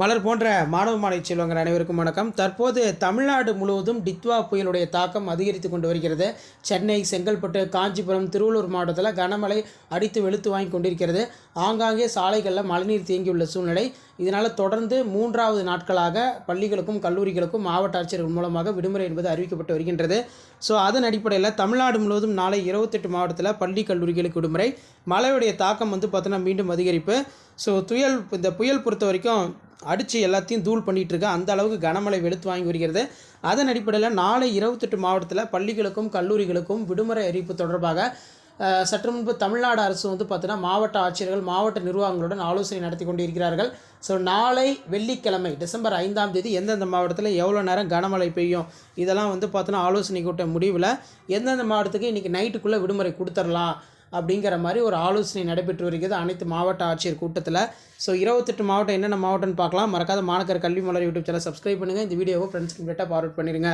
மலர் போன்ற மாணவ மாணவி செல்வங்கள் அனைவருக்கும் வணக்கம். தற்போது தமிழ்நாடு முழுவதும் டித்வா புயலுடைய தாக்கம் அதிகரித்து கொண்டு வருகிறது. சென்னை செங்கல்பட்டு காஞ்சிபுரம் திருவள்ளூர் மாவட்டத்தில் கனமழை அடித்து வெளுத்து வாங்கி கொண்டிருக்கிறது. ஆங்காங்கே சாலைகளில் மழைநீர் தேங்கியுள்ள சூழ்நிலை. இதனால் தொடர்ந்து மூன்றாவது நாட்களாக பள்ளிகளுக்கும் கல்லூரிகளுக்கும் மாவட்ட ஆட்சியர்கள் மூலமாக விடுமுறை என்பது அறிவிக்கப்பட்டு வருகின்றது. ஸோ அதன் அடிப்படையில் தமிழ்நாடு முழுவதும் நாளை இருபத்தெட்டு மாவட்டத்தில் பள்ளி கல்லூரிகளுக்கு விடுமுறை. மழையுடைய தாக்கம் வந்து பார்த்தோன்னா மீண்டும் அதிகரிப்பு. ஸோ புயல் இந்த புயல் பொறுத்த வரைக்கும் அடித்து எல்லாத்தையும் தூள் பண்ணிகிட்டுருக்க அந்த அளவுக்கு கனமழை வெளுத்து வாங்கி வருகிறது. அதன் அடிப்படையில் நாளை இருபத்தெட்டு மாவட்டத்தில் பள்ளிகளுக்கும் கல்லூரிகளுக்கும் விடுமுறை அறிவிப்பு தொடர்பாக சற்று முன்பு தமிழ்நாடு அரசு வந்து பார்த்தீங்கன்னா மாவட்ட ஆட்சியர்கள் மாவட்ட நிர்வாகங்களுடன் ஆலோசனை நடத்தி கொண்டிருக்கிறார்கள். ஸோ நாளை வெள்ளிக்கிழமை டிசம்பர் ஐந்தாம் தேதி எந்தெந்த மாவட்டத்தில் எவ்வளோ நேரம் கனமழை பெய்யும் இதெல்லாம் வந்து பார்த்தோன்னா ஆலோசனை கூட்ட முடிவில் எந்தெந்த மாவட்டத்துக்கு இன்றைக்கி நைட்டுக்குள்ளே விடுமுறை கொடுத்துடலாம் அப்படிங்கிற மாதிரி ஒரு ஆலோசனை நடைபெற்று வருகிறது அனைத்து மாவட்ட ஆட்சியர் கூட்டத்தில். ஸோ இருபத்தெட்டு மாவட்டம் என்னென்ன மாவட்டம்னு பார்க்கலாம். மறக்காத மாணக்கர் கல்வி மலர் யூடியூப் சேனல் சப்ஸ்கிரைப் பண்ணுங்கள் இந்த வீடியோவை ஃப்ரெண்ட்ஸ் கம்ப்ளீட்டாக ஃபார்வர்ட் பண்ணிடுங்க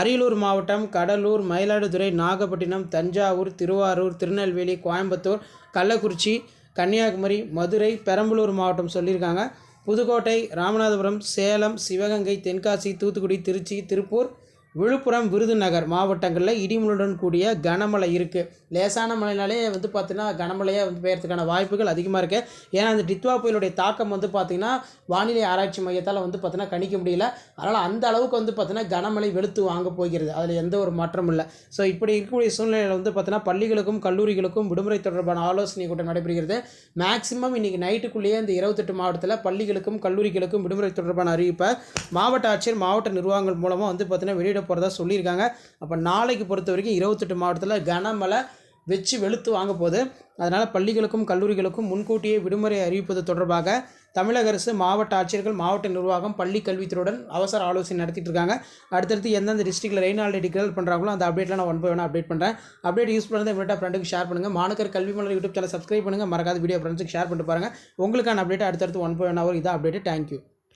அரியலூர் மாவட்டம் கடலூர் மயிலாடுதுறை நாகப்பட்டினம் தஞ்சாவூர் திருவாரூர் திருநெல்வேலி கோயம்புத்தூர் கள்ளக்குறிச்சி கன்னியாகுமரி மதுரை பெரம்பலூர் மாவட்டம் சொல்லியிருக்காங்க. புதுக்கோட்டை ராமநாதபுரம் சேலம் சிவகங்கை தென்காசி தூத்துக்குடி திருச்சி திருப்பூர் விழுப்புரம் விருதுநகர் மாவட்டங்களில் இடிமுடன் கூடிய கனமழை இருக்குது லேசான மழைனாலே வந்து பார்த்திங்கன்னா கனமழையாக வந்து பெய்யறதுக்கான வாய்ப்புகள் அதிகமாக இருக்குது ஏன்னா அந்த டித்வா புயலுடைய தாக்கம் வந்து பார்த்திங்கன்னா வானிலை ஆராய்ச்சி மையத்தால் வந்து பார்த்திங்கன்னா கணிக்க முடியல. அதனால் அந்த அளவுக்கு வந்து பார்த்திங்கன்னா கனமழை வெளுத்து வாங்க போகிறது. அதில் எந்த ஒரு மாற்றமும் இல்லை. ஸோ இப்படி இருக்கக்கூடிய சூழ்நிலையில் வந்து பார்த்திங்கன்னா பள்ளிகளுக்கும் கல்லூரிகளுக்கும் விடுமுறை தொடர்பான ஆலோசனை கூட்டம் நடைபெறுகிறது. மேக்சிமம் இன்றைக்கி நைட்டுக்குள்ளேயே இந்த இருபத்தெட்டு மாவட்டத்தில் பள்ளிகளுக்கும் கல்லூரிகளுக்கும் விடுமுறை தொடர்பான அறிவிப்பை மாவட்ட ஆட்சியர் மாவட்ட நிர்வாகங்கள் மூலமாக வந்து பார்த்திங்கன்னா வெளியிட போகிறதா சொல்லியிருக்காங்க. அப்போ நாளைக்கு பொறுத்த வரைக்கும் இருபத்தெட்டு மாவட்டத்தில் கனமழை வச்சு வெளுத்து வாங்க போகுது. அதனால் பள்ளிகளுக்கும் கல்லூரிகளுக்கும் முன்கூட்டியே விடுமுறை அறிவிப்பது தொடர்பாக தமிழக அரசு மாவட்ட ஆட்சியர்கள் மாவட்ட நிர்வாகம் பள்ளி கல்வித்துறையுடன் அவசர ஆலோசனை நடத்திட்டு இருக்காங்க. அடுத்தடுத்து எந்தெந்த டிஸ்ட்ரிக்டில் ரெயின் ஆல்ரெடி டிக்ளேர் பண்ணுறாங்களோ அந்த அப்டேட்லாம் நான் ஒன் பை ஒன் அப்டேட் பண்ணுறேன் அப்டேட் யூஸ் பண்ணுறது இவர்கிட்ட ஃப்ரெண்டுக்கு ஷேர் பண்ணுங்கள் மாணக்கர் கல்வி மலர் யூடியூப் சேனல் சப்ஸ்கிரைப் பண்ணுங்கள் மறக்காத வீடியோ ஃப்ரெண்ட்ஸுக்கு ஷேர் பண்ணிட்டு பாருங்கள் உங்களுக்கான அப்டேட் அடுத்தடுத்து ஒன் பை ஒன் ஹவர் இதான் அப்டேட் தேங்க்யூ